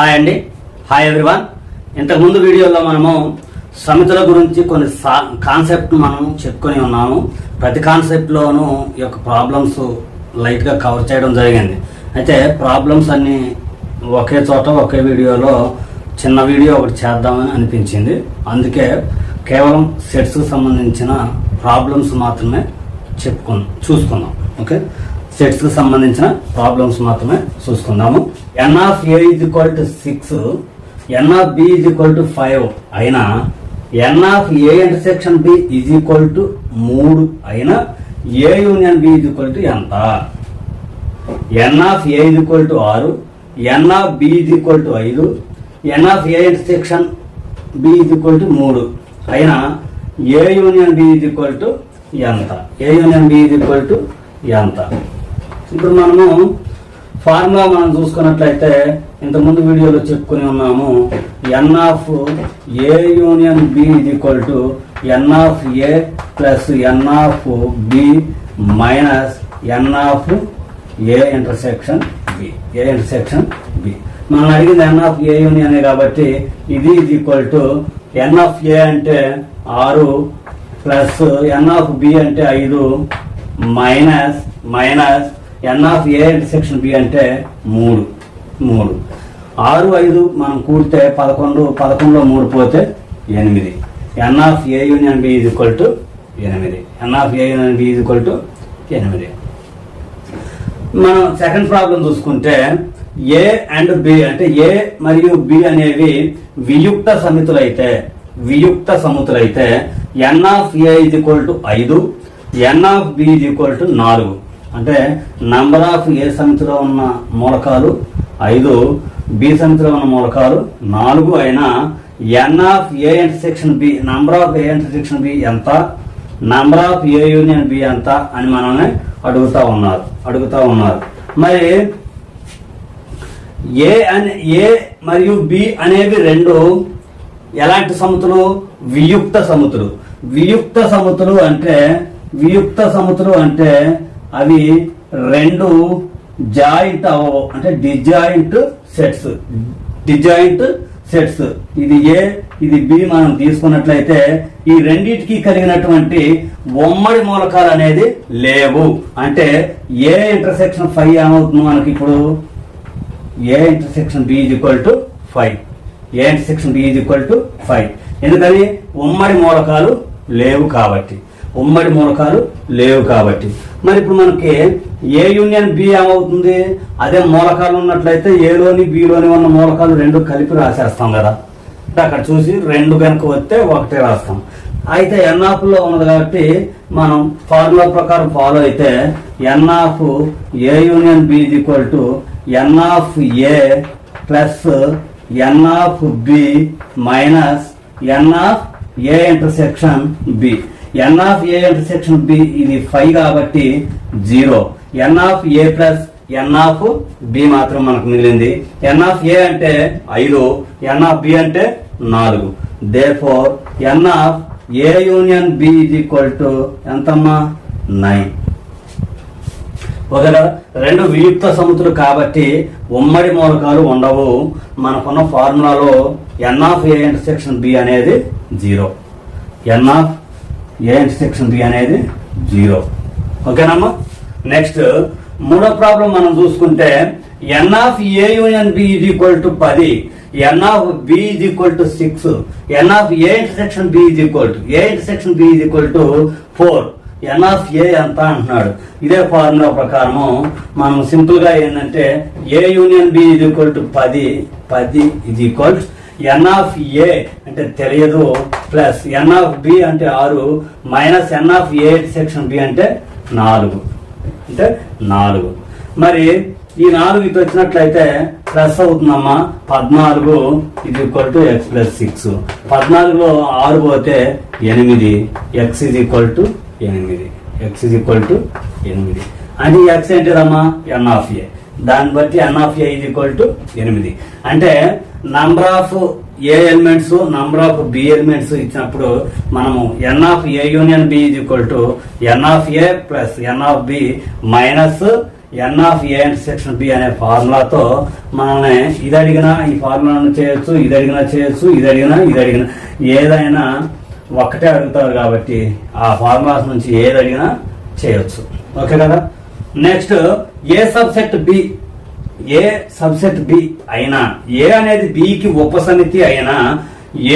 Hi అండి. Hi everyone. ఇంతకుముందు వీడియోలో మనము సమితుల గురించి కొన్ని సా- కాన్సెప్ట్ మనం చెప్పుకొని ఉన్నాము. ప్రతి కాన్సెప్ట్లోనూ ఈ యొక్క ప్రాబ్లమ్స్ లైట్గా కవర్ చేయడం జరిగింది. అయితే ప్రాబ్లమ్స్ అన్నీ ఒకే చోట ఒకే వీడియోలో చిన్న వీడియో ఒకటి చేద్దామని అనిపించింది. అందుకే కేవలం సెట్స్కి సంబంధించిన ప్రాబ్లమ్స్ మాత్రమే చెప్పుకుందాం చూసుకుందాం ఓకే? సెట్స్కి సంబంధించిన ప్రాబ్లమ్స్ మాత్రమే చూసుకుందాము. N of A is equal to six n of B is equal to five అయినా n of A intersection B is equal to మూడు. అయినా A union B is equal to ఎంత? N of A is equal to ఆరు. N of B is equal to ఐదు. N of A intersection B is equal to మూడు. అయినా A union B is equal to ఎంత? A union B is equal to ఎంత? ఇప్పుడు మనము formula మనం చూసుకున్నట్లయితే ఇంతకుముందు వీడియోలో చెప్పుకుని ఉన్నాము n of A union B is equal to n of A plus n of B minus n of A intersection B A intersection B మనం అడిగింది ఎన్ ఆఫ్ ఏ యూనియన్ కాబట్టి ఇది ఇది equal to n of A అంటే ఆరు plus N of B అంటే ఐదు minus minus n of A section B అంటే మూడు. మూడు. ఆరు ఐదు మనం కూడితే పదకొండు పదకొండులో మూడు పోతే ఎనిమిది. N of A union B is equal to ఎనిమిది. N of A union B is equal to ఎనిమిది. మనం సెకండ్ ప్రాబ్లం చూసుకుంటే ఏ అండ్ బి అంటే ఏ మరియు బి అనేవి వియుక్త సమితులైతే వియుక్త సమితులైతే ఎన్ ఆఫ్ ఏ ఇది ఈక్వల్ టు ఐదు ఎన్ ఆఫ్ బి ఇది ఈక్వల్ టు నాలుగు. అంటే నంబర్ ఆఫ్ ఏ సమితిలో ఉన్న మూలకాలు? ఐదు. బి సమితిలో ఉన్న మూలకాలు? నాలుగు అయినా n of A intersection B number of A intersection B ఎంత? Number of A union B ఎంత? అని మనల్ని అడుగుతా ఉన్నారు. అడుగుతా ఉన్నారు. మరి ఏ అనే ఏ మరియు బి అనేవి రెండు ఎలాంటి సమతులు? వియుక్త సమితులు. వియుక్త సమితులు అంటే వియుక్త సమితులు అంటే అవి రెండు జాయింట్ అవ్వవు అంటే డిజాయింట్ సెట్స్. Disjoint sets. ఇది ఏ ఇది బి మనం తీసుకున్నట్లయితే ఈ రెండింటికి కలిగినటువంటి ఉమ్మడి మూలకాలు అనేది లేవు. అంటే ఏ ఇంటర్సెక్షన్ ఫైవ్ ఏమవుతుంది మనకి ఇప్పుడు? A intersection B is equal to five A intersection B is equal to five ఎందుకని? ఉమ్మడి మూలకాలు లేవు కాబట్టి. ఉమ్మడి మూలకాలు లేవు కాబట్టి. మరి ఇప్పుడు మనకి ఏ యూనియన్ బి ఏమవుతుంది? అదే మూలకాలు ఉన్నట్లయితే ఏలోని బిలోని ఉన్న మూలకాలు రెండు కలిపి రాసేస్తాం కదా. అక్కడ చూసి రెండు కనుక వస్తే ఒకటే రాస్తాం. అయితే ఎన్లో ఉన్నది కాబట్టి మనం ఫార్ములా ప్రకారం ఫాలో అయితే n of A union B is equal to n of A plus n of B minus n of A intersection B n of A intersection B ఇది ఫైవ్ కాబట్టి zero n of A plus n of B మాత్రం మనకు మిగిలింది. ఎన్ of A అంటే ఐదు ఎన్ of B అంటే నాలుగు. They four N of A union B is equal to ఎంతమ్మా? నైన్ ఒకవేళ రెండు వియుక్త సముతులు కాబట్టి ఉమ్మడి మూలకాలు ఉండవు. మనకున్న ఫార్ములాలో n of A intersection B అనేది zero n of A section three అనేది జీరో ఓకేనమ్మా? నెక్స్ట్ మూడో ప్రాబ్లం మనం చూసుకుంటే n of A union B is equal to పది n of B is equal to six n of A intersection B is equal to A intersection B is equal to four N of A ఎంత అంటున్నాడు? ఇదే formula ప్రకారము మనం సింపుల్గా ఏంటంటే A union B is equal to పది పది is equal n of A అంటే తెలియదు ప్లస్ ఎన్ ఆఫ్ బి అంటే ఆరు minus n of A section B అంటే నాలుగు. అంటే నాలుగు. మరి ఈ నాలుగు ఇటు వచ్చినట్లయితే ప్లస్ అవుతుందమ్మా పద్నాలుగు ఇది equal to x plus six పద్నాలుగులో ఆరు పోతే ఎనిమిది. ఎక్స్ ఇది ఈక్వల్ టు ఎనిమిది. ఎక్స్ ఇది ఈక్వల్ టు ఎనిమిది. అది ఎక్స్ ఏంటిదమ్మా? ఎన్ ఆఫ్ ఏ దాన్ని బట్టి ఎన్ ఆఫ్ ఏ ఇది ఈక్వల్ టు ఎనిమిది. అంటే number of A elements number of B elements ఇచ్చినప్పుడు మనము n of A union B is equal to n of A plus n of B minus n of A intersection B అనే ఫార్ములాతో మనల్ని ఇది అడిగినా ఈ ఫార్ములాను చేయొచ్చు ఇది అడిగినా చేయొచ్చు ఇది అడిగినా ఇది అడిగినా. ఏదైనా ఒక్కటే అడుగుతారు కాబట్టి ఆ ఫార్ములాస్ నుంచి ఏది అడిగినా చేయొచ్చు. ఓకే కదా? Next A subset B A subset B అయినా ఏ అనేది బికి ఉపసమితి అయినా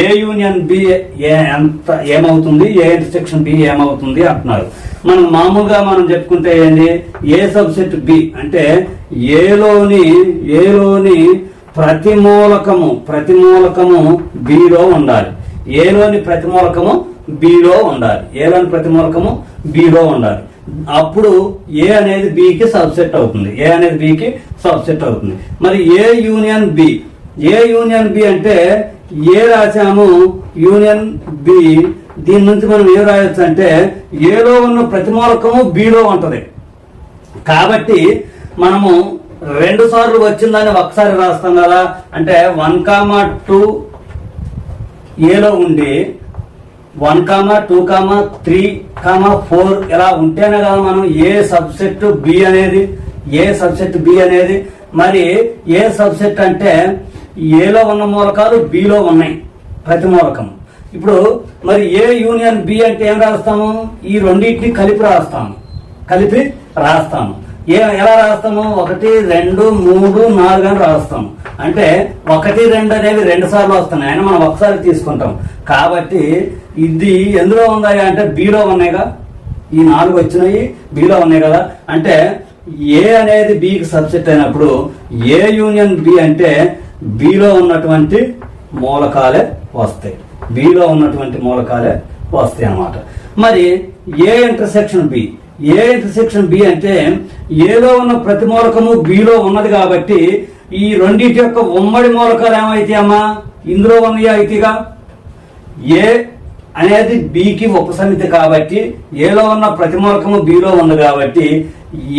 ఏ యూనియన్ బి ఏ ఎంత ఏమవుతుంది ఏ ఇంటర్సెక్షన్ బి ఏమవుతుంది అంటున్నారు. మనం మామూలుగా మనం చెప్పుకుంటే ఏంటి ఏ సబ్సెట్ బి అంటే ఏలోని ఏలోని ప్రతి మూలకము ప్రతి మూలకము బిలో ఉండాలి. ఏలోని ప్రతి మూలకము బిలో ఉండాలి. ఏలోని ప్రతి మూలకము బిలో ఉండాలి. అప్పుడు ఏ అనేది బికి సబ్సెట్ అవుతుంది. ఏ అనేది బికి సబ్సెట్ అవుతుంది. మరి A union B A union B అంటే ఏ రాశాము యూనియన్ బి దీని నుంచి మనం ఏం రాయొచ్చు అంటే ఏలో ఉన్న ప్రతి మూలకము బిలో ఉంటది. కాబట్టి మనము రెండు సార్లు వచ్చిందని ఒకసారి రాస్తాం కదా. అంటే వన్ కామా టూ ఏలో ఉండి one comma two comma three comma four ఇలా ఉంటేనే కదా మనం ఏ సబ్సెట్ బి అనేది ఏ సబ్సెట్ బి అనేది. మరి ఏ సబ్సెట్ అంటే ఏలో ఉన్న మూలకాలు బిలో ఉన్నాయి ప్రతి మూలకం ఇప్పుడు మరి ఏ యూనియన్ బి అంటే ఏం రాస్తాము? ఈ రెండింటిని కలిపి రాస్తాము. కలిపి రాస్తాము. ఏ ఎలా రాస్తాము? ఒకటి రెండు మూడు నాలుగు అని రాస్తాము. అంటే ఒకటి రెండు అనేవి రెండు సార్లు వస్తున్నాయి. అని మనం ఒకసారి తీసుకుంటాం. కాబట్టి ఇది ఎందులో ఉన్నాయి అంటే బీలో ఉన్నాయిగా. ఈ నాలుగు వచ్చినాయి బీలో ఉన్నాయి కదా. అంటే ఏ అనేది బికి సబ్సెట్ అయినప్పుడు ఏ యూనియన్ బి అంటే బిలో ఉన్నటువంటి మూలకాలే వస్తాయి. బిలో ఉన్నటువంటి మూలకాలే వస్తాయి అన్నమాట. మరి A intersection B A intersection B అంటే ఏలో ఉన్న ప్రతి మూలకము బిలో ఉన్నది కాబట్టి ఈ రెండింటి యొక్క ఉమ్మడి మూలకాలు ఏమైతే అమ్మా ఇందులో ఉన్నాయి అయితేగా ఏ అనేది బికి ఉపసమితి కాబట్టి ఏలో ఉన్న ప్రతి మూలకము బిలో ఉంది కాబట్టి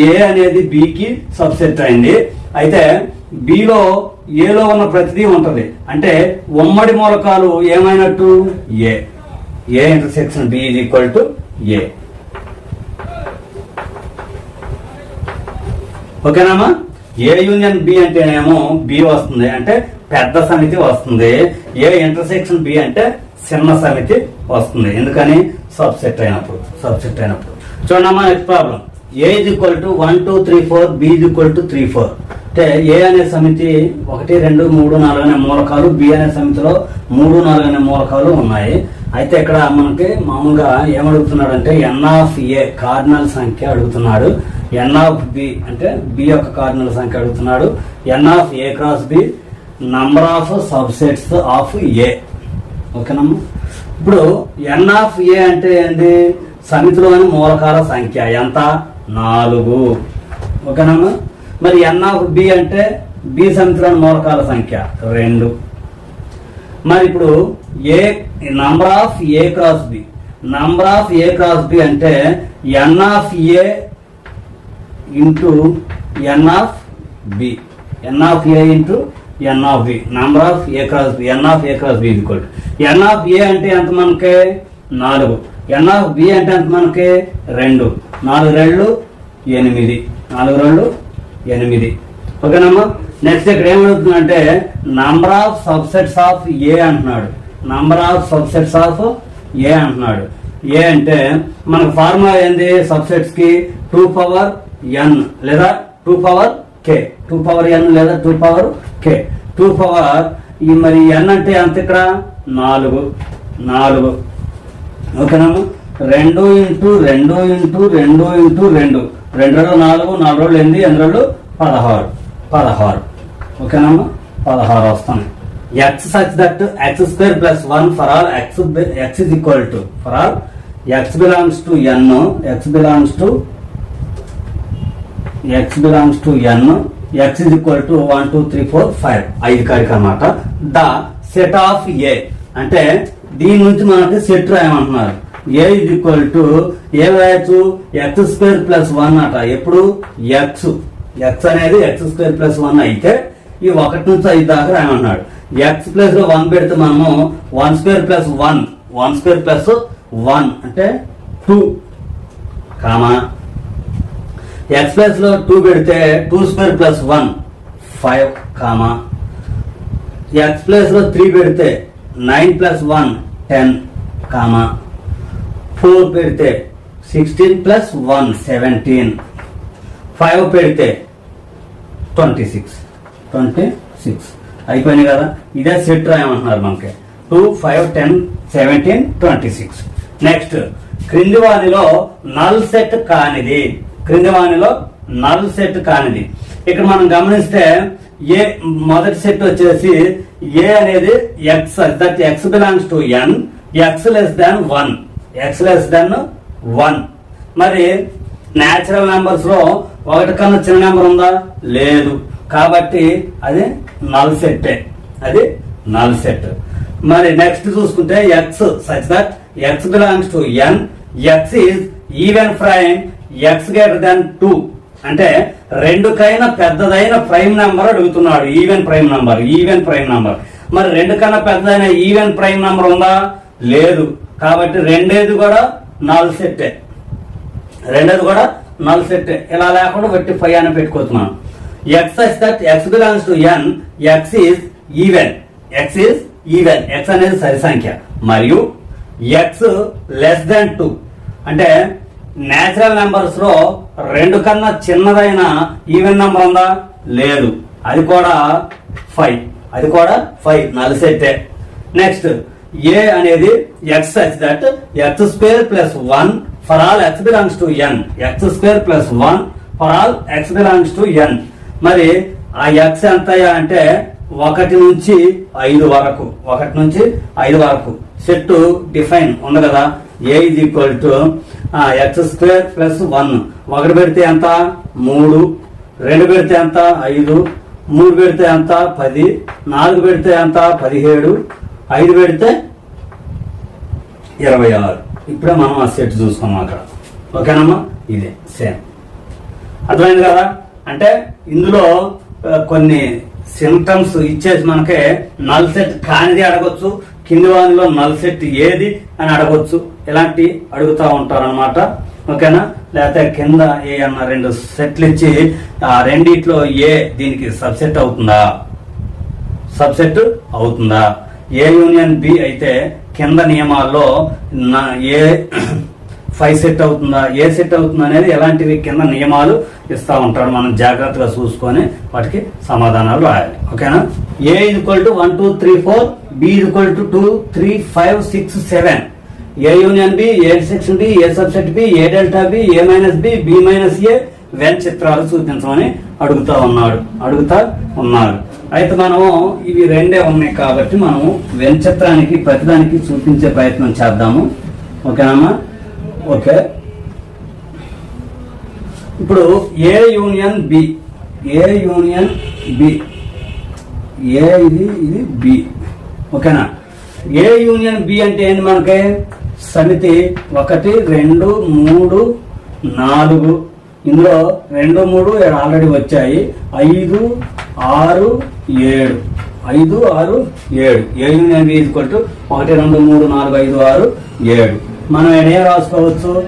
ఏ అనేది బికి సబ్సెట్ అయింది. అయితే బిలో ఏలో ఉన్న ప్రతిదీ ఉంటుంది. అంటే ఉమ్మడి మూలకాలు ఏమైనట్టు? A A intersection B is equal to A ఓకేనామా? A union B అంటేనేమో బి వస్తుంది. అంటే పెద్ద సమితి వస్తుంది. ఏ ఇంటర్సెక్షన్ బి అంటే చిన్న సమితి వస్తుంది. ఎందుకని? సబ్సెట్ అయినప్పుడు సబ్సెట్ అయినప్పుడు. చూడమ్మా next problem A is equal to one two three four B is equal to three four అంటే ఏ అనే సమితి ఒకటి రెండు మూడు నాలుగు అనే మూలకాలు బి అనే సమితిలో మూడు నాలుగు అనే మూలకాలు ఉన్నాయి. అయితే ఇక్కడ మనకి మామూలుగా ఏమడుగుతున్నాడంటే ఎన్ ఆఫ్ ఏ కార్డినల్ సంఖ్య అడుగుతున్నాడు. ఎన్ ఆఫ్ బి అంటే బి యొక్క కార్డినల్ సంఖ్య అడుగుతున్నాడు. N of A cross B number of subsets of A ఓకేనమ్మా ఇప్పుడు ఎన్ ఆఫ్ ఏ అంటే ఏంటి సమితిలోని మూలకాల సంఖ్య ఎంత? నాలుగు. ఓకేనమ్మా మరి ఎన్ ఆఫ్ బి అంటే బి సమితిలోని మూలకాల సంఖ్య రెండు. మరి ఇప్పుడు A number of A cross B number of A cross B అంటే n of A into n of B n of A into n of B number of A cross B n of A cross B equal n of A అంటే ఎంత మనకి? నాలుగు. ఎన్ of B అంటే ఎంత మనకి? రెండు. నాలుగు రెండు ఎనిమిది. నాలుగు రెండు ఎనిమిది. ఓకేనమ్మా? నెక్స్ట్ ఇక్కడ ఏమవుతుందంటే number of subsets of A అంటున్నాడు. Number of subsets of A అంటున్నాడు. ఏ అంటే మనకు ఫార్ములా ఏంది? సబ్సెట్స్కి టూ పవర్ ఎన్ లేదా two power k. Two power n లేదా two power k. Two power ఈ మరి ఎన్ అంటే ఎంత ఇక్కడ? నాలుగు. నాలుగు. ఓకేనమ్మా రెండు ఇంటూ రెండు ఇంటూ రెండు ఇంటూ రెండు. రెండు రోజులు నాలుగు నాలుగు రోజులు ఎనిమిది ఎనిమిది రోజులు పదహారు. పదహారు. ఓకేనమ్మా పదహారు వస్తాను x such that x square plus one for all x x is equal to for all x belongs to N x belongs to x belongs to N x is equal to one two three four five ఐదు కాడికి అనమాట the set of A అంటే దీని నుంచి మనకి set రాయమంటున్నారు. A is equal to A రాయొచ్చు. X square plus one అట. ఎప్పుడు? ఎక్స్ ఎక్స్ అనేది ఎక్స్ స్క్వేర్ ప్లస్ వన్ అయితే ఈ ఒకటి నుంచి ఐదు దాకా రాయమన్నాడు ఎక్స్ ప్లస్లో వన్ పెడితే మనము one square plus one one square plus one అంటే టూ కామా? ఎక్స్ ప్లస్లో టూ పెడితే two square plus one five comma x ప్లస్లో త్రీ పెడితే nine plus one ten comma four పెడితే sixteen plus one seventeen five పెడితే twenty six twenty six అయిపోయింది కదా? ఇదే సెట్ రాయమంటున్నారు మనకి. Two five ten seventeen twenty six next క్రింది వారిలో నల్ సెట్ కానిది. క్రింది వాణిలో నల్ సెట్ కానిది. ఇక్కడ మనం గమనిస్తే ఏ మొదటి సెట్ వచ్చేసి ఏ అనేది x that x belongs to N x less than one x less than one మరి న్యాచురల్ నెంబర్స్లో ఒకటి కన్నా చిన్న నెంబర్ ఉందా? లేదు. కాబట్టి అది నల్ సెట్టే అది నల్ సెట్. మరి నెక్స్ట్ చూసుకుంటే x such that x belongs to N x is even prime x greater than two అంటే రెండుకైనా పెద్దదైన ప్రైమ్ నెంబర్ అడుగుతున్నాడు. Even prime number even prime number మరి రెండు కన్నా పెద్దదైన ఈవెన్ ప్రైమ్ నంబర్ ఉందా? లేదు. కాబట్టి రెండేది కూడా నాలుగు సెట్టే రెండేది కూడా నల్ సెట్టే ఇలా లేకుండా వట్టి ఫైవ్ అని పెట్టుకోవచ్చు x is that x belongs to N x is even x is even x అనేది సరి సంఖ్య మరియు ఎక్స్ లెస్ దాన్ టూ అంటే నేచురల్ నెంబర్స్లో రెండు కన్నా చిన్నదైన ఈవెన్ నెంబర్ ఉందా? లేదు. అది కూడా ఫైవ్. అది కూడా ఫైవ్. నల్ సెట్టే. నెక్స్ట్ ఏ అనేది x such that x square plus one for all x belongs to N. X square plus one for all x belongs to N. మరి ఆ ఎక్స్ ఎంత అంటే ఒకటి నుంచి ఐదు వరకు. ఒకటి నుంచి ఐదు వరకు. సెట్ డిఫైన్ ఉంది కదా. A is equal to x square plus one. ఒకటి పెడితే ఎంత? మూడు. రెండు పెడితే ఎంత? ఐదు. మూడు పెడితే ఎంత? పది. నాలుగు పెడితే ఎంత? పదిహేడు. ఐదు పెడితే ఇరవై ఆరు. ఇప్పుడే మనం ఆ సెట్ చూసుకున్నాం అక్కడ. ఓకేనమ్మా? ఇదే సేమ్. అర్థమైంది కదా? అంటే ఇందులో కొన్ని సిమ్టమ్స్ ఇచ్చేసి మనకి నల్ సెట్ కానిది అడగొచ్చు కింది వానిలో నల్ సెట్ ఏది అని అడగొచ్చు. ఇలాంటి అడుగుతూ ఉంటారు అనమాట ఓకేనా? లేకపోతే కింద ఏ అన్న రెండు సెట్లు ఇచ్చి ఆ రెండిట్లో ఏ దీనికి సబ్సెట్ అవుతుందా? సబ్సెట్ అవుతుందా? ఏ యూనియన్ బి అయితే కింద నియమాల్లో నా- ఏ ఫైవ్ సెట్ అవుతుందా? ఏ సెట్ అవుతుందా అనేది ఎలాంటివి కింద నియమాలు ఇస్తూ ఉంటాడు మనం జాగ్రత్తగా చూసుకొని వాటికి సమాధానాలు రాయాలి. ఓకేనా? A equal to one two three four B equal to two three five six seven. A union B A section B A subset B A delta B A minus B B minus A Venn చిత్రాలు చూపించమని అడుగుతా ఉన్నాడు. అడుగుతా ఉన్నారు అయితే మనము ఇవి రెండే ఉన్నాయి కాబట్టి మనము వెన్ చిత్రానికి ప్రతిదానికి చూపించే ప్రయత్నం చేద్దాము. ఓకేనమ్మా? ఓకే. ఇప్పుడు A union B A union B A ఇది ఇది బి ఓకేనా? ఏ యూనియన్ బి అంటే ఏంటి మనకి? సమితి ఒకటి రెండు మూడు నాలుగు. ఇందులో రెండు మూడు ఆల్రెడీ వచ్చాయి. ఐదు ఆరు ఏడు. ఐదు ఆరు ఏడు. A union B equal to ఒకటి రెండు మూడు నాలుగు ఐదు ఆరు ఏడు. మనం ఎడే రాసుకోవచ్చు?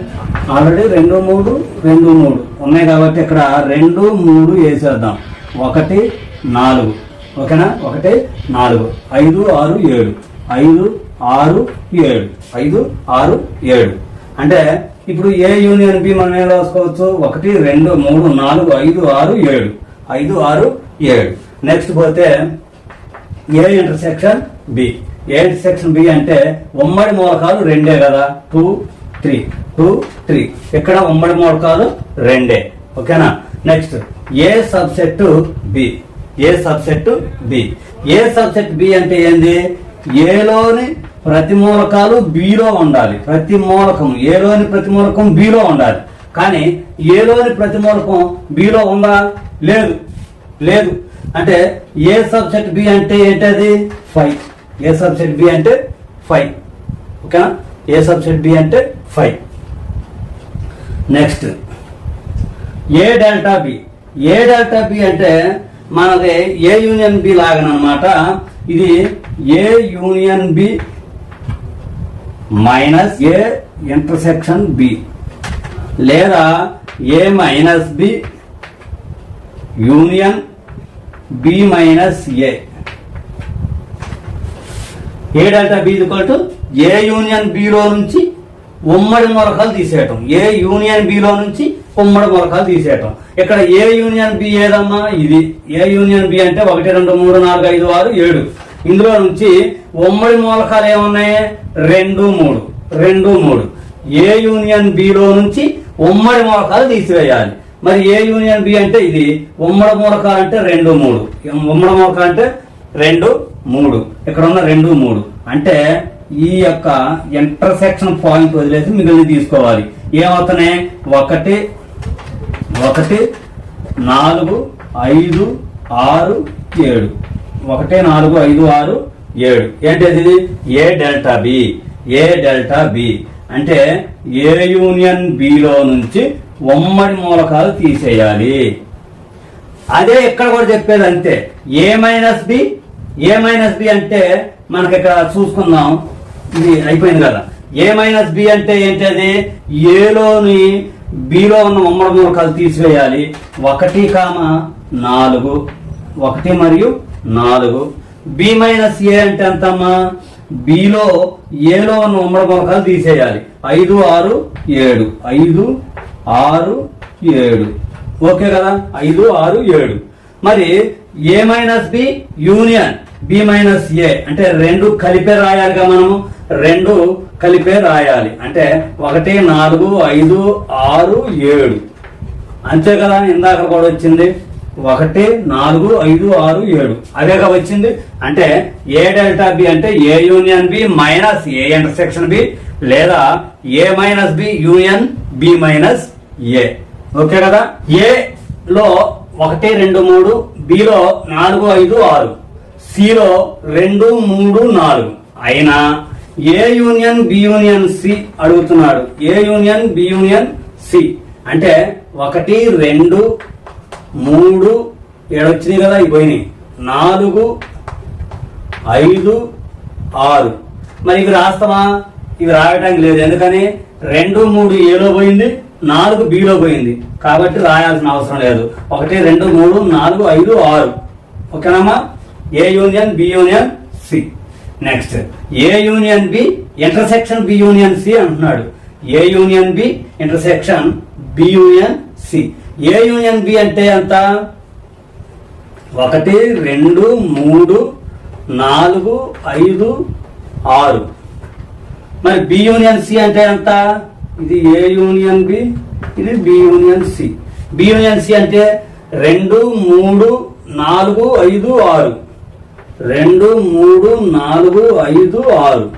ఆల్రెడీ రెండు మూడు రెండు మూడు. ఉన్నాయి కాబట్టి ఇక్కడ రెండు మూడు వేసేద్దాం. ఒకటి నాలుగు. ఓకేనా? ఒకటి నాలుగు. ఐదు ఆరు ఏడు. ఐదు ఆరు ఏడు. ఐదు ఆరు ఏడు. అంటే ఇప్పుడు ఏ యూనియన్ బి మనం ఏం రాసుకోవచ్చు? ఒకటి రెండు మూడు నాలుగు ఐదు ఆరు ఏడు. ఐదు ఆరు ఏడు. నెక్స్ట్ పోతే A intersection B A intersection B అంటే ఉమ్మడి మూలకాలు రెండే కదా. టూ త్రీ టూ త్రీ ఇక్కడ ఉమ్మడి మూలకాలు రెండే. ఓకేనా next A subset B A subset B A subset B అంటే ఏంది? ఏలోని ప్రతి మూలకాలు బిలో ఉండాలి. ప్రతి మూలకం ఏలోని ప్రతి మూలకం బిలో ఉండాలి. కానీ ఏలోని ప్రతి మూలకం బిలో ఉందా? లేదు. లేదు. అంటే ఏ సబ్జెక్ట్ బి అంటే ఏంటది? ఫైవ్ ఏ సబ్జెక్ట్ బి అంటే ఫైవ్ ఓకేనా? ఏ సబ్జెక్ట్ బి అంటే five next A delta B A delta B అంటే మనది ఏ యూనియన్ బి లాగనమాట? ఇది A union B minus A intersection B లేదా A minus B union B minus A. A delta B ఇది A union below నుంచి ఉమ్మడి మూలకాలు తీసేయటం. A union below నుంచి ఉమ్మడి మూలకాలు తీసేయటం. ఇక్కడ ఏ యూనియన్ బి ఏదమ్మా? ఇది. ఏ యూనియన్ బి అంటే ఒకటి రెండు మూడు నాలుగు ఐదు ఆరు ఏడు. ఇందులో నుంచి ఉమ్మడి మూలకాలు ఏమున్నాయి? రెండు మూడు. రెండు మూడు. ఏ యూనియన్ బిలో నుంచి ఉమ్మడి మూలకాలు తీసివేయాలి. మరి ఏ యూనియన్ బి అంటే ఇది? ఉమ్మడి మూలకాలు అంటే రెండు మూడు. ఉమ్మడి మూలకాలు అంటే రెండు మూడు. ఇక్కడ ఉన్న రెండు మూడు. అంటే ఈ యొక్క ఇంటర్సెక్షన్ పాయింట్ వదిలేసి మిగిలిన తీసుకోవాలి. ఏమవుతున్నాయి? ఒకటి ఒకటి నాలుగు ఐదు ఆరు ఏడు. ఒకటి నాలుగు ఐదు ఆరు ఏడు. ఏంటిది? ఇది A delta B? A delta B? అంటే ఏ యూనియన్ బిలో నుంచి ఉమ్మడి మూలకాలు తీసేయాలి. అదే ఇక్కడ కూడా చెప్పేది అంతే. A minus B? A minus B అంటే మనకి ఇక్కడ చూసుకుందాం. ఇది అయిపోయింది కదా. ఏ మైనస్ బి అంటే ఏంటది? ఏలోని బిలో ఉన్న ఉమ్మడి మూలకాలు తీసివేయాలి. ఒకటి కామ నాలుగు. ఒకటి మరియు నాలుగు. బి మైనస్ ఏ అంటే ఎంతమ్మా? బిలో ఏలో ఉన్న ఉమ్మడి మూలకాలు తీసేయాలి. ఐదు ఆరు ఏడు. ఐదు ఆరు ఏడు. ఓకే కదా? ఐదు ఆరు ఏడు. మరి A minus B? Union. B minus A. అంటే రెండు కలిపే రాయాలిగా మనము. రెండు కలిపే రాయాలి. అంటే ఒకటి నాలుగు ఐదు ఆరు ఏడు. అంతే కదా ఇందాక కూడా వచ్చింది. ఒకటి నాలుగు ఐదు ఆరు ఏడు. అదేగా వచ్చింది. అంటే ఏ డెల్టా బి అంటే A union B minus A intersection B లేదా A minus B union B minus A. Okay కదా? ఏ లో ఒకటి రెండు మూడు బిలో నాలుగు ఐదు ఆరు. సిలో రెండు మూడు నాలుగు. అయినా A union B union C అడుగుతున్నాడు. A union B union C. అంటే ఒకటి రెండు మూడు ఏడొచ్చినాయి కదా ఇవి పోయినాయి. నాలుగు ఐదు ఆరు. మరి ఇవి రాస్తామా? ఇవి రాయటానికి లేదు. ఎందుకని? రెండు మూడు ఏలో పోయింది నాలుగు బిలో పోయింది. కాబట్టి రాయాల్సిన అవసరం లేదు. ఒకటి రెండు మూడు నాలుగు ఐదు ఆరు. ఓకేనమ్మా? A union B union C. Next A union B intersection B union C అంటున్నాడు. A union B intersection B union C A union B అంటే ఎంత? ఒకటి రెండు మూడు నాలుగు ఐదు ఆరు. మరి బి యూనియన్ సి అంటే ఎంత? ఇది ఏ యూనియన్ బి ఇది B union C B union C అంటే రెండు మూడు నాలుగు ఐదు ఆరు. రెండు మూడు నాలుగు ఐదు ఆరు.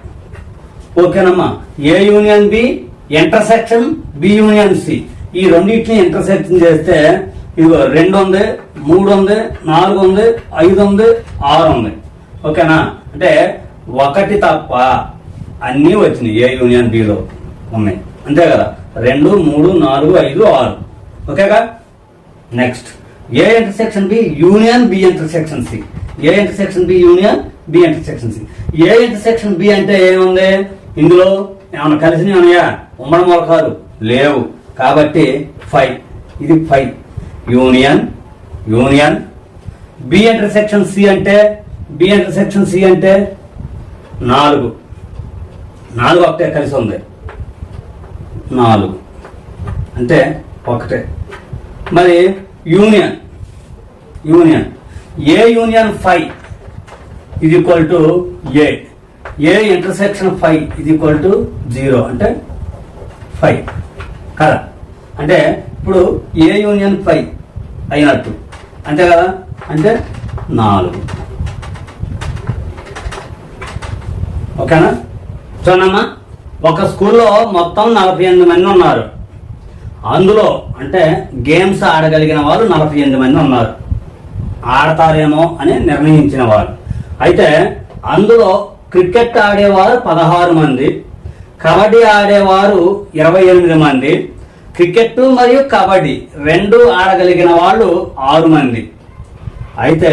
ఓకేనమ్మా. A union B? Intersection B union C. ఈ రెండింటిని ఇంటర్సెక్షన్ చేస్తే ఇదిగో రెండు ఉంది మూడు ఉంది నాలుగు ఉంది ఐదు ఉంది ఆరు ఉంది. ఓకేనా? అంటే ఒకటి తప్ప అన్నీ వచ్చినాయి ఏ యూనియన్ బిలో ఉన్నాయి. అంతే కదా? రెండు మూడు నాలుగు ఐదు ఆరు. ఓకేగా? Next. A intersection B? Union B intersection C. A intersection B union B intersection C A intersection B అంటే ఏముంది? ఇందులో ఏమైనా కలిసి ఉన్నాయా? ఉమ్మడి మూలకాలు లేవు. కాబట్టి ఫైవ్ ఇది five union union B intersection C అంటే బి ఇంటర్సెక్షన్ సి అంటే నాలుగు. నాలుగు ఒకటే కలిసి ఉంది. నాలుగు. అంటే ఒకటే. మరి union union A union five ఇది equal to A A intersection five ఇది ఈక్వల్ టు జీరో అంటే ఫైవ్ కదా? అంటే ఇప్పుడు ఏ యూనియన్ ఫైవ్ అయినట్టు. అంతే కదా? అంటే నాలుగు. ఓకేనా? చూడమ్మా ఒక స్కూల్లో మొత్తం నలభై ఎనిమిది మంది ఉన్నారు. అందులో అంటే గేమ్స్ ఆడగలిగిన వాళ్ళు నలభై ఎనిమిది మంది ఉన్నారు. ఆడతారేమో అని నిర్ణయించిన వారు. అయితే అందులో క్రికెట్ ఆడేవారు పదహారు మంది కబడ్డీ ఆడేవారు ఇరవై ఎనిమిది మంది క్రికెట్ మరియు కబడ్డీ రెండు ఆడగలిగిన వాళ్ళు ఆరు మంది. అయితే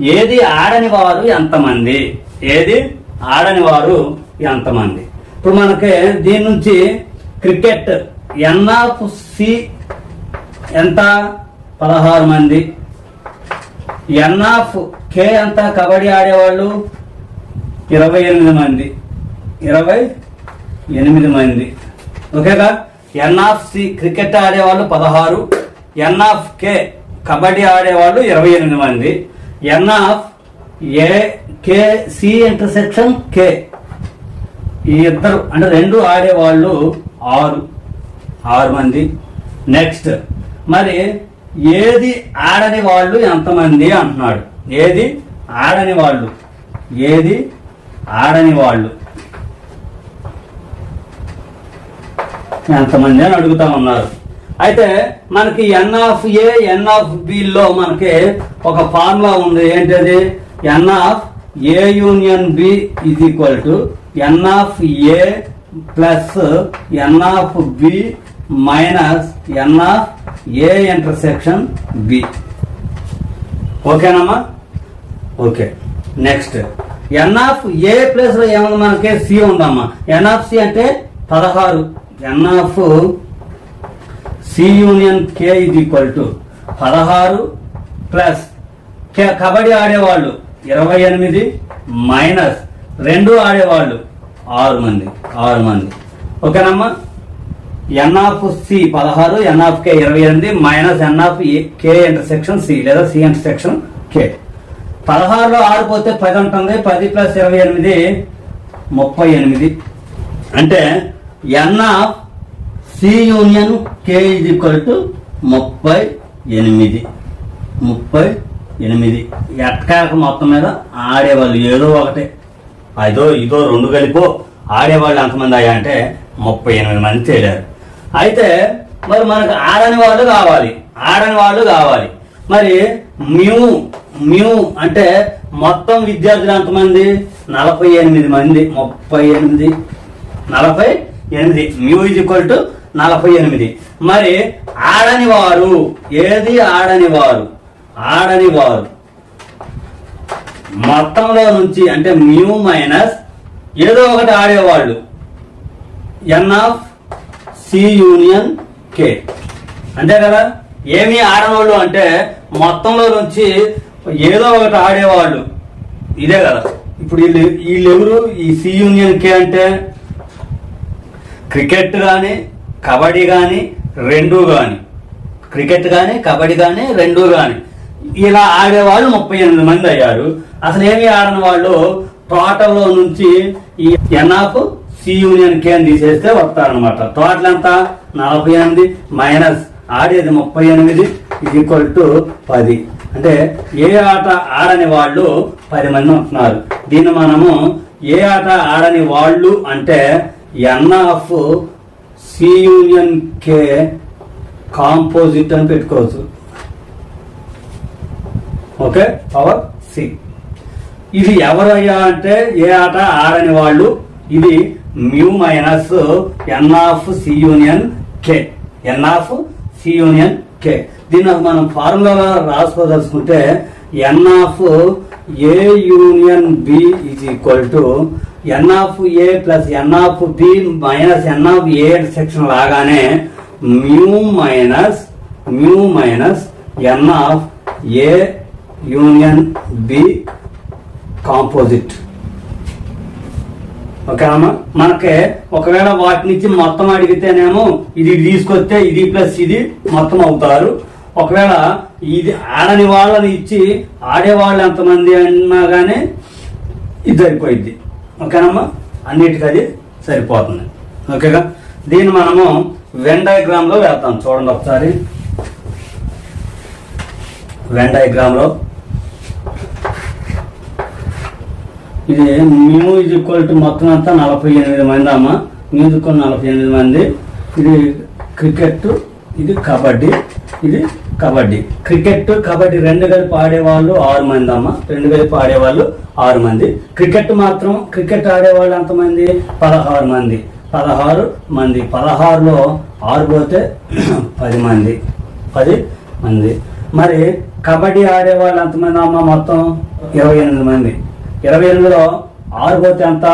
ఏది ఆడని వారు ఎంతమంది? ఏది ఆడని వారు ఎంతమంది? ఇప్పుడు మనకి దీని నుంచి క్రికెట్ ఎన్ఆఫ్ సి ఎంత? పదహారు మంది. ఎన్ ఆఫ్ కే అంతా కబడ్డీ ఆడేవాళ్ళు ఇరవై ఎనిమిది మంది. ఇరవై ఎనిమిది మంది. ఓకేగా? ఎన్ ఆఫ్ సి క్రికెట్ ఆడేవాళ్ళు పదహారు. ఎన్ ఆఫ్ కే కబడ్డీ ఆడేవాళ్ళు ఇరవై ఎనిమిది మంది. N of A K C intersection K. ఈ ఇద్దరు అంటే రెండు ఆడేవాళ్ళు ఆరు. ఆరు మంది. నెక్స్ట్. మరి ఏది ఆడని వాళ్ళు ఎంతమంది అంటున్నాడు? ఏది ఆడని వాళ్ళు. ఏది ఆడని వాళ్ళు. ఎంతమంది అని అడుగుతా ఉన్నారు. అయితే మనకి n of A n of below మనకి ఒక ఫార్ములా ఉంది. ఏంటది? N of A union B is equal to n of A plus n of B minus n of A intersection B ఓకేనమ్మా okay next n of A plus ఏమన్నా ఏముంది మనకి? C ఉందమ్మా. ఎన్ of C అంటే పదహారు. N of C union K ఇది equal to పదహారు plus K kabaddi ఆడేవాళ్ళు ఇరవై ఎనిమిది మైనస్ రెండు ఆడేవాళ్ళు ఆరు మంది. ఆరు మంది. ఓకేనమ్మా ఎన్ ఆఫ్ సి పదహారు ఎన్ ఆఫ్ కే ఇరవై ఎనిమిది minus n of K intersection C లేదా సి ఇంటర్సెక్షన్ కే పదహారులో ఆరు పోతే పది ఉంటుంది పది ప్లస్ ఇరవై ఎనిమిది ముప్పై ఎనిమిది. అంటే n of C union K ఇది ఈక్వల్ ముప్పై ఎనిమిది. ముప్పై ఎనిమిది. ఎట్టకాక మొత్తం మీద? ఆడేవాళ్ళు ఏదో ఒకటే. ఐదో ఇదో రెండు కలిపో. ఆడేవాళ్ళు ఎంతమంది అయ్యా అంటే ముప్పై ఎనిమిది మంది తేలారు. అయితే మరి మనకు ఆడని వాళ్ళు కావాలి. ఆడని వాళ్ళు కావాలి. మరి మ్యూ మ్యూ అంటే మొత్తం విద్యార్థులు ఎంతమంది? నలభై ఎనిమిది మంది. ముప్పై ఎనిమిది. నలభై ఎనిమిది. మ్యూ ఇజ్ ఈక్వల్ టు నలభై ఎనిమిది. మరి ఆడని వారు ఏది ఆడని వారు? ఆడని వారు. మొత్తంలో నుంచి అంటే మ్యూ మైనస్ ఏదో ఒకటి ఆడేవాళ్ళు. N of C union K. అంతే కదా? ఏమీ ఆడనోళ్ళు అంటే మొత్తంలో నుంచి ఏదో ఒకటి ఆడేవాళ్ళు. ఇదే కదా? ఇప్పుడు వీళ్ళు వీళ్ళెవరు? ఈ సి యూనియన్ కే అంటే క్రికెట్ కానీ కబడ్డీ కానీ రెండు కానీ క్రికెట్ కానీ కబడ్డీ కానీ రెండు కానీ ఇలా ఆడేవాళ్ళు ముప్పై ఎనిమిది మంది అయ్యారు. అసలు ఏమి ఆడని వాళ్ళు టోటల్లో నుంచి ఈ ఎన్ఆఫ్ సి యూనియన్ కే అని తీసేస్తే వస్తారనమాట టోటల్ ఎంత నలభై ఎనిమిది మైనస్ ఆడేది ముప్పై ఎనిమిది ఇది ఈక్వల్ టు పది. అంటే ఏ ఆట ఆడని వాళ్ళు పది మంది ఉంటున్నారు. దీన్ని మనము ఏ ఆట ఆడని వాళ్ళు అంటే n of C union K composite అని పెట్టుకోవచ్చు. ఓకే? Power C. ఇది ఎవరయ్యా అంటే ఏ ఆట ఆడని వాళ్ళు? ఇది mu minus n of C union K n of C union K దీన్ని మనం formula రాసుకోదలుచుకుంటే n of A union B is equal to n of A plus n of B minus n of A section లాగానే mu minus mu minus n of A union B composite ఓకేనమ్మా మనకి ఒకవేళ వాటి నుంచి మొత్తం అడిగితేనేమో ఇది తీసుకొస్తే ఇది ప్లస్ ఇది మొత్తం అవుతారు. ఒకవేళ ఇది ఆడని వాళ్ళని ఇచ్చి ఆడేవాళ్ళు ఎంతమంది అన్నా కానీ ఇది సరిపోయింది ఓకేనమ్మా? అన్నిటికీ అది సరిపోతుంది. ఓకేగా? దీన్ని మనము వెన్ డయాగ్రామ్లో వెళ్తాం వేద్దాం. చూడండి ఒకసారి. వెన్ డయాగ్రామ్లో ఇది మేము ఇది ఈక్వల్ టు మొత్తం అంతా నలభై ఎనిమిది మంది అమ్మ. మ్యూజిక్ నలభై ఎనిమిది మంది. ఇది క్రికెట్ ఇది కబడ్డీ ఇది కబడ్డీ. క్రికెట్ కబడ్డీ రెండు కలిపి ఆడేవాళ్ళు ఆరు మంది అమ్మ. రెండు కలిపి ఆడేవాళ్ళు ఆరు మంది. క్రికెట్ మాత్రం క్రికెట్ ఆడేవాళ్ళు ఎంతమంది? పదహారు మంది. పదహారు మంది. పదహారులో ఆరు పోతే పది మంది. పది మంది. మరి కబడ్డీ ఆడేవాళ్ళు ఎంతమంది అమ్మ మొత్తం? ఇరవై ఎనిమిది మంది. ఇరవై ఎనిమిదిలో ఆరు పోతే ఎంత?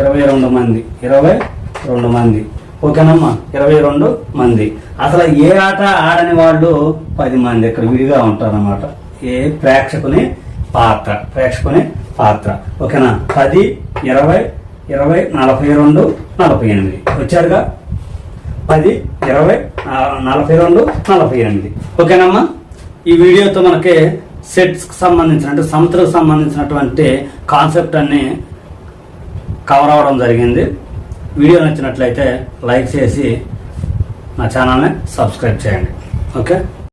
ఇరవై రెండు మంది. ఇరవై రెండు మంది. ఓకేనమ్మా? ఇరవై రెండు మంది. అసలు ఏ ఆట ఆడని వాళ్ళు పది మంది ఇక్కడ విడిగా ఉంటారన్నమాట. ఏ ప్రేక్షకుని పాత్ర? ప్రేక్షకుని పాత్ర. ఓకేనా? పది ఇరవై ఇరవై నలభై రెండు నలభై ఎనిమిది వచ్చారుగా? పది ఇరవై నలభై రెండు నలభై ఎనిమిది ఓకేనమ్మా? ఈ వీడియోతో మనకి సెట్స్ సంబంధించిన అంటే సంస్థలకు సంబంధించినటువంటి కాన్సెప్ట్ అన్ని కవర్ అవ్వడం జరిగింది. వీడియో నచ్చినట్లయితే లైక్ చేసి నా ఛానల్ని సబ్స్క్రైబ్ చేయండి. ఓకే?